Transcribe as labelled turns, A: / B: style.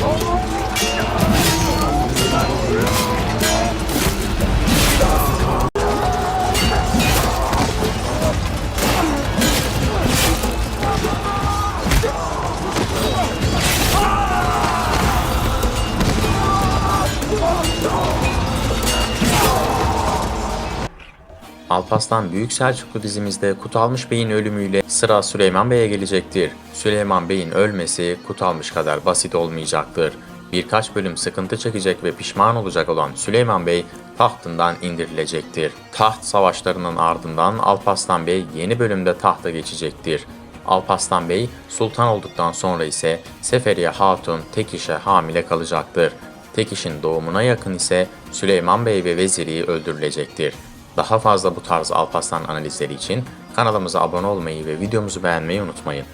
A: Oh! Alparslan Büyük Selçuklu dizimizde Kutalmış Bey'in ölümüyle sıra Süleyman Bey'e gelecektir. Süleyman Bey'in ölmesi Kutalmış kadar basit olmayacaktır. Birkaç bölüm sıkıntı çekecek ve pişman olacak olan Süleyman Bey tahtından indirilecektir. Taht savaşlarının ardından Alparslan Bey yeni bölümde tahta geçecektir. Alparslan Bey sultan olduktan sonra ise Seferiye Hatun tek işe hamile kalacaktır. Tek işin doğumuna yakın ise Süleyman Bey ve veziri öldürülecektir. Daha fazla bu tarz Alparslan analizleri için kanalımıza abone olmayı ve videomuzu beğenmeyi unutmayın.